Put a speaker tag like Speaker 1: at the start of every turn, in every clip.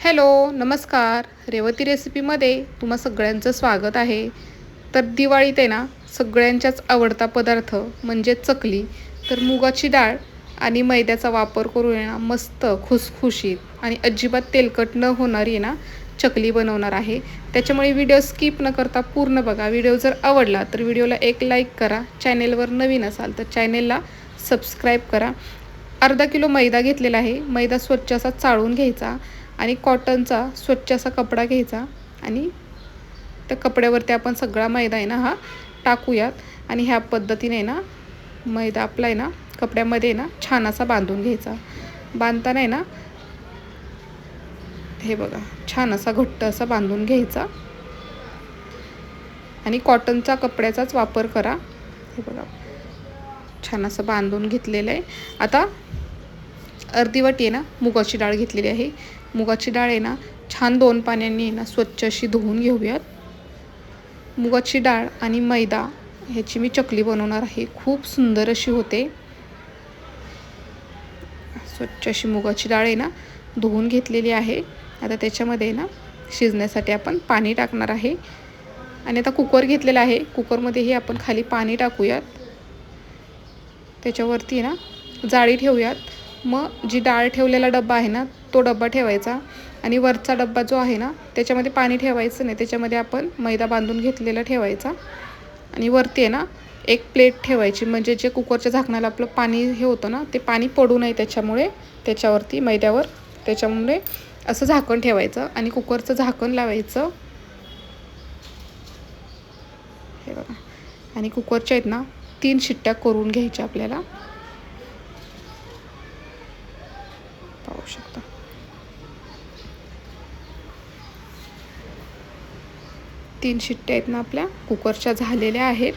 Speaker 1: Hello नमस्कार. रेवती रेसिपीमध्ये तुम्हा सगळ्यांचं स्वागत आहे. तर दिवाळीत आहे ना सगळ्यांच्याच आवडता पदार्थ म्हणजे चकली. तर मुगाची डाळ आणि मैद्याचा वापर करून आहे ना मस्त खुसखुशीत आणि अजिबात तेलकट न होणारी आहे ना चकली बनवणार आहे. त्याच्यामुळे व्हिडिओ स्किप न करता पूर्ण बघा. व्हिडिओ जर आवडला तर व्हिडिओला एक लाईक करा. चॅनेलवर नवीन असाल तर चॅनेलला सबस्क्राईब करा. अर्धा किलो मैदा घेतलेला आहे. मैदा स्वच्छ असा चाळून घ्यायचा. आणि कॉटनचा स्वच्छ असा कपडा घ्यायचा आणि त्या कपड्यावरती आपण सगळा मैदा आहे ना हा टाकूयात. आणि ह्या पद्धतीने ना मैदा आपला आहे ना कपड्यामध्ये ना छान असा बांधून घ्यायचा. बांधताना आहे ना हे बघा छान असा घट्ट असा बांधून घ्यायचा. आणि कॉटनचा कपड्याचाच वापर करा. हे बघा छान असं बांधून घेतलेलं आहे. आता अर्धी वाटी आहे ना मुगाची डाळ घेतलेली आहे. मुगाची डाळ आहे ना छान दोन पाण्याने ना स्वच्छ अशी धुवून घेऊयात. मुगाची डाळ आणि मैदा ह्याची मी चकली बनवणार आहे. खूप सुंदर अशी होते. स्वच्छ अशी मुगाची डाळ आहे ना धुवून घेतलेली आहे. आता त्याच्यामध्ये ना शिजण्यासाठी आपण पाणी टाकणार आहे. आणि आता कुकर घेतलेला आहे. कुकरमध्येही आपण खाली पाणी टाकूयात. त्याच्यावरती ना जाळी ठेवूयात. मग जी डाळ ठेवलेला डब्बा आहे ना तो डब्बा ठेवायचा. आणि वरचा डब्बा जो आहे ना त्याच्यामध्ये पाणी ठेवायचं नाही त्याच्यामध्ये आपण मैदा बांधून घेतलेला ठेवायचा. आणि वरती आहे ना एक प्लेट ठेवायची. म्हणजे जे कुकरच्या झाकणाला आपलं पाणी हे होतं ना ते पाणी पडू नये त्याच्यामुळे त्याच्यावरती मैद्यावर त्याच्यामुळे असं झाकण ठेवायचं. आणि कुकरचं झाकण लावायचं. हे बघा. आणि कुकरच्या आहेत ना तीन शिट्ट्या करून घ्यायच्या आपल्याला. बघू शकता. तीन शिट्ट्या आहेत ना आपल्या कुकरच्या झालेल्या आहेत.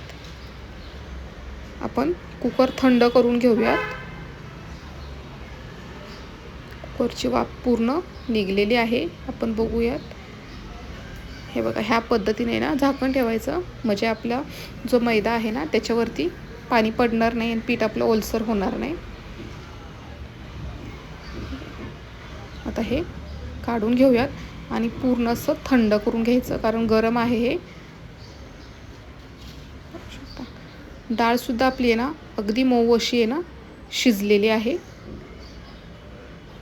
Speaker 1: आपण कुकर थंड करून घेऊयात. कुकरची वाफ पूर्ण निघलेली आहे आपण बघूयात. हे बघा ह्या पद्धतीने ना झाकण ठेवायचं. म्हणजे आपला जो मैदा आहे ना त्याच्यावरती पाणी पडणार नाही आणि पीठ आपलं ओलसर होणार नाही. आता हे काढून घेऊयात आणि पूर्ण असं थंड करून घ्यायचं कारण गरम आहे हे. डाळसुद्धा आपली आहे ना अगदी मऊ अशी आहे ना शिजलेली आहे.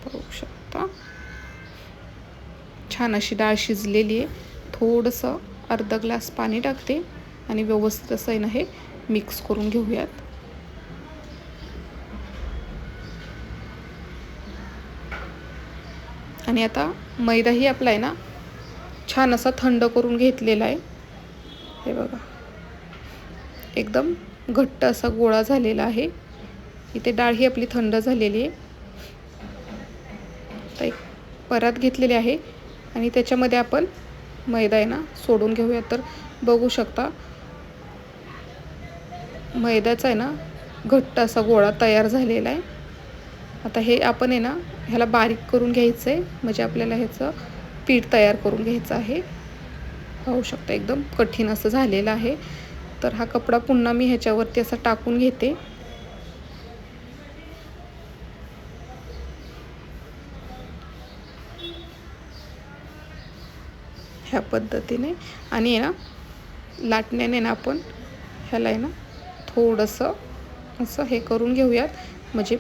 Speaker 1: पाहू शकता. छान अशी डाळ शिजलेली आहे. थोडंसं अर्धा ग्लास पाणी टाकते आणि व्यवस्थित असं आहे ना हे मिक्स करून घेऊयात. आणि आता मैदाही आपला आहे ना छान असा थंड करून घेतलेला आहे. हे बघा. एकदम घट्ट असा गोळा झालेला आहे. इथे डाळ ही आपली थंड झालेली आहे. परत एक परात घेतलेली आहे आणि त्याच्यामध्ये आपण मैदा आहे ना सोडून घेऊया. तर बघू शकता मैद्याचा आहे ना घट्ट असा गोळा तयार झालेला आहे. आता हे आपण आहे ना ह्याला बारीक करून घ्यायचं आहे म्हणजे आपल्याला ह्याचं पीठ तयार करून घ्यायचं आहे. पाहू शकता एकदम कठीण असं झालेलं आहे. तर हा कपडा पुन्हा मी ह्याच्यावरती असा टाकून घेते. ह्या पद्धतीने. आणि आहे ना लाटण्याने ना आपण ह्याला आहे ना थोडंसं असं हे करून घेऊयात. म्हणजे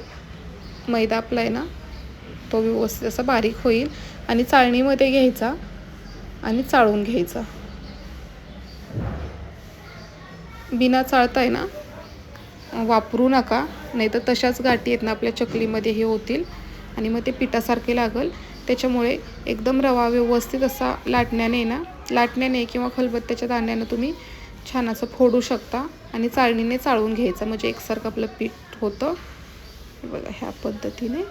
Speaker 1: मैदा आपला आहे ना तो व्यवस्थित असा बारीक होईल आणि चाळणीमध्ये घ्यायचा आणि चाळून घ्यायचा. बिना चाळता आहे ना वापरू नका नाही तर तशाच गाठी आहेत ना आपल्या चकलीमध्ये हे होतील आणि मग ते पिठासारखे लागल. त्याच्यामुळे एकदम रवा व्यवस्थित असा लाटण्याने ना लाटण्याने किंवा खलबत्त्याच्या दाण्यानं तुम्ही छान असं फोडू शकता आणि चाळणीने चाळून घ्यायचं. म्हणजे एकसारखं आपलं पीठ होतं. बघा ह्या पद्धतीने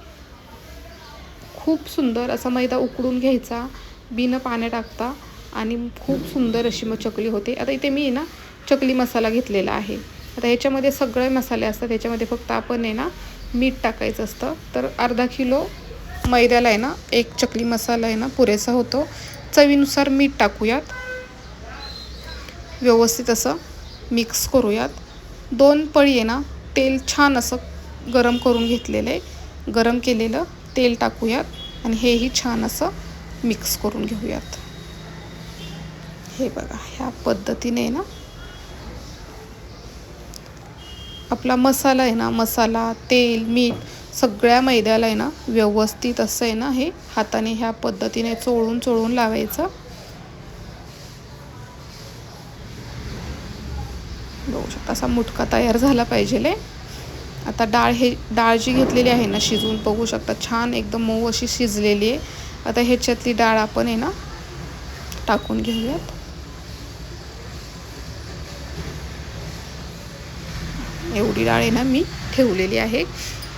Speaker 1: खूप सुंदर असा मैदा उकडून घ्यायचा बिनं पाण्या टाकता आणि खूप सुंदर अशी मग चकली होते. आता इथे मी ना चकली मसाला घेतलेला आहे. आता ह्याच्यामध्ये सगळे मसाले असतात ह्याच्यामध्ये फक्त आपण आहे ना मीठ टाकायचं असतं. तर अर्धा किलो मैद्याला आहे ना एक चकली मसाला आहे ना पुरेसा होतो. चवीनुसार मीठ टाकूयात. व्यवस्थित असं मिक्स करूयात. दोन पळी आहे ना तेल छान असं गरम करून घेतलेलं आहे. गरम केलेलं तेल टाकूयात आणि हेही छान असं मिक्स करून घेऊयात. हे बघा ह्या पद्धतीने ना आपला मसाला आहे ना मसाला तेल मीठ सगळ्या मैद्याला आहे ना व्यवस्थित असं आहे ना हे हाताने ह्या पद्धतीने चोळून चोळून लावायचं. बघू शकता असा मुटका तयार झाला पाहिजे आता डाळ हे डाळ जी घेतलेली आहे ना शिजवून बघू शकता. छान एकदम मऊ अशी शिजलेली आहे. आता ह्याच्यातली डाळ आपण आहे ना टाकून घेऊयात. एवढी डाळ आहे ना मी ठेवलेली आहे.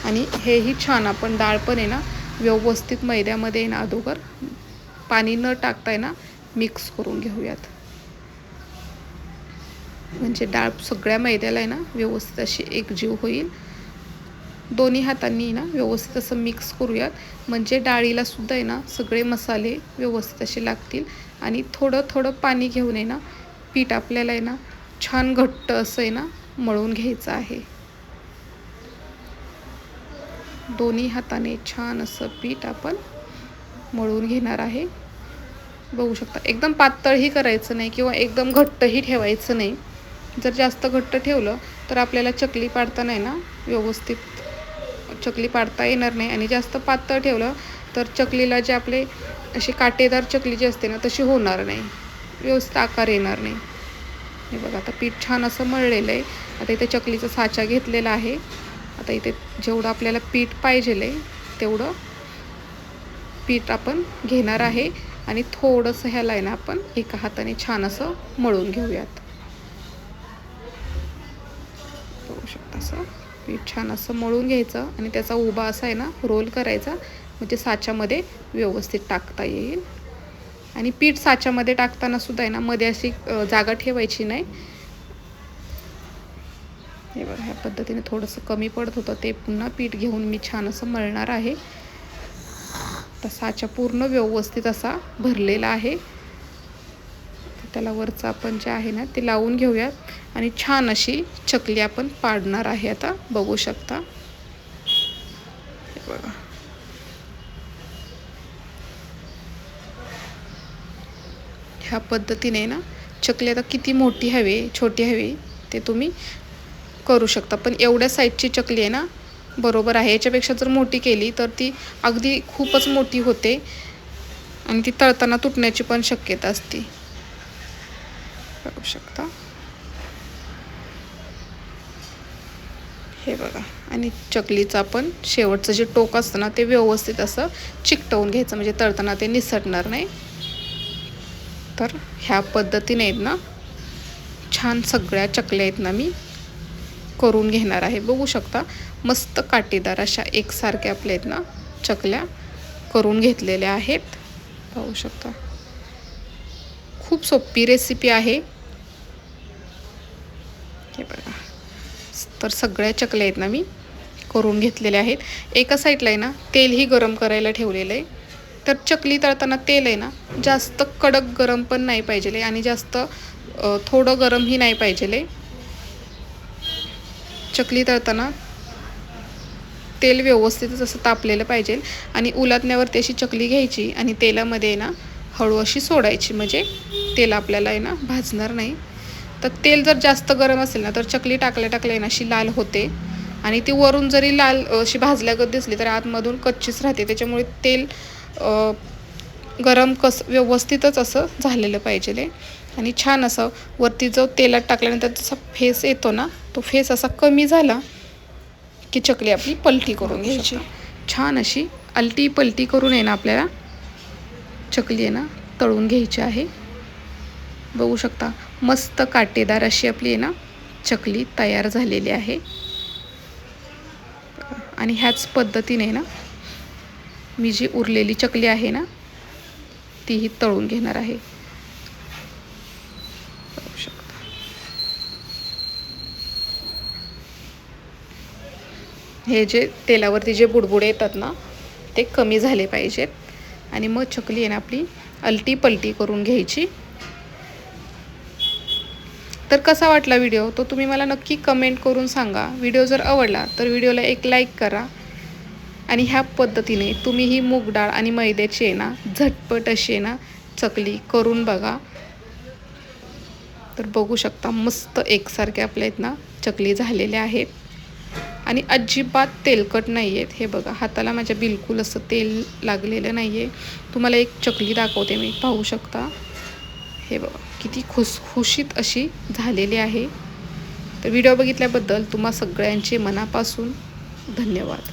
Speaker 1: आणि हेही छान आपण डाळ पण आहे ना व्यवस्थित मैद्यामध्ये ना अगोदर पाणी न टाकता ना मिक्स करून घेऊयात. म्हणजे डाळ सगळ्या मैद्याला आहे ना व्यवस्थित अशी एकजीव होईल. दोन्ही हातांनी ना व्यवस्थित असं मिक्स करूयात. म्हणजे डाळीला सुद्धा आहे ना सगळे मसाले व्यवस्थित असे लागतील. आणि थोडं थोडं पाणी घेऊन आहे ना पीठ आपल्याला आहे ना छान घट्ट असं आहे ना मळून घ्यायचं आहे. दोन्ही हाताने छान असं पीठ आपण मळून घेणार आहे. बघू शकता एकदम पातळही करायचं नाही किंवा एकदम घट्टही ठेवायचं नाही. जर जास्त घट्ट ठेवलं तर आपल्याला चकली पाडताना आहे ना व्यवस्थित चकली पाडता येणार नाही आणि जास्त पातळ ठेवलं तर चकलीला जे आपले अशी काटेदार चकली जी असते ना तशी होणार नाही. व्यवस्थित आकार येणार नाही. हे बघा आता पीठ छान असं मळलेलं आहे. आता इथे चकलीचा साचा घेतलेला आहे. आता इथे जेवढं आपल्याला पीठ पाहिजे आहे तेवढं पीठ आपण घेणार आहे. आणि थोडंसं ह्याला आहे ना आपण एका हाताने छान असं मळून घेऊयात. बघू शकता असं. पीठ छान असं मळून घ्यायचं आणि त्याचा उभा असा आहे ना रोल करायचा. म्हणजे साच्यामध्ये व्यवस्थित टाकता येईल. आणि पीठ साच्यामध्ये टाकताना सुद्धा आहे ना मध्ये अशी जागा ठेवायची नाही. हे बघा ह्या पद्धतीने थोडंसं कमी पडत होतं ते पुन्हा पीठ घेऊन मी छान असं मळणार आहे. तर साचा पूर्ण व्यवस्थित असा भरलेला आहे. त्याला वरचं आपण जे आहे ना ते लावून घेऊयात. आणि छान अशी चकली आपण पाडणार आहे. आता बघू शकता. बघा. ह्या पद्धतीने ना चकली आता किती मोठी हवी छोटी हवी ते तुम्ही करू शकता. पण एवढ्या साईजची चकली आहे ना बरोबर आहे. याच्यापेक्षा जर मोठी केली तर ती अगदी खूपच मोठी होते. आणि ती तळताना तुटण्याची पण शक्यता असते. करू शकता. हे बघा. आणि चकलीचं आपण शेवटचं जे टोक असतं ना ते व्यवस्थित असं चिकटवून घ्यायचं. म्हणजे तळताना ते निसटणार नाही. तर ह्या पद्धतीने आहेत ना छान सगळ्या चकल्या आहेत ना मी करून घेणार आहे. बघू शकता मस्त काटेदार अशा एकसारख्या आपल्या आहेत ना चकल्या करून घेतलेल्या आहेत. पाहू शकता. खूप सोपी रेसिपी आहे. हे बघा. तर सगळ्या चकल्या आहेत ना मी. करून घेतलेल्या आहेत. एका साईडला आहे ना तेलही गरम करायला ठेवलेलं आहे. तर चकली तळताना तेल आहे ना जास्त कडक गरम पण नाही पाहिजे आणि जास्त थोडं गरमही नाही पाहिजे चकली तळताना तेल व्यवस्थितच असं तापलेलं पाहिजे आणि उलातण्यावरती अशी चकली घ्यायची आणि तेलामध्ये ना हळू अशी सोडायची. म्हणजे तेल आपल्याला आहे ना भाजणार नाही. तर तेल जर जास्त गरम असेल ना तर चकली टाकल्या टाकल्या ना अशी लाल होते. आणि ती वरून जरी लाल अशी भाजल्यागत दिसली तर आतमधून कच्चीच राहते. त्याच्यामुळे तेल गरम कस व्यवस्थितच असं झालेलं पाहिजे आणि छान असं वरती जो तेलात टाकल्यानंतर जसा फेस येतो ना तो फेस असा कमी झाला की चकली आपली पलटी करून घ्यायची. छान अशी अलटी पलटी करून आहे ना आपल्याला चकली आहे ना तळून घ्यायची आहे. बघू शकता. मस्त काटेदार अशी आपली आहे ना चकली तयार झालेली आहे. आणि ह्याच पद्धतीने ना मी जी उरलेली चकली आहे ना तीही तळून घेणार आहे. हे जे तेलावरती जे बुडबुडे येतात ना ते कमी झाले पाहिजेत. आणि मग चकली आहे ना आपली अलटी पलटी करून घ्यायची. तर कसा वाटला व्हिडिओ तो तुम्ही मला नक्की कमेंट करून सांगा. व्हिडिओ जर आवडला तर व्हिडिओला एक लाईक करा. आणि ह्या पद्धतीने तुम्ही ही मूग डाळ आणि मैद्याची आहे ना झटपट अशी आहे ना चकली करून बघा. तर बघू शकता मस्त एकसारखे आपल्या आहेत ना चकली झालेल्या आहेत. आणि अजिबात तेलकट नाही आहेत हे बघा हाताला माझ्या बिलकुल असं तेल लागलेलं नाही आहे तुम्हाला एक चकली दाखवते मी. पाहू शकता. हे बघा किती खुसखुशीत अशी झालेली आहे. तर व्हिडिओ बघितल्याबद्दल तुम्हा सगळ्यांचे मनापासून धन्यवाद.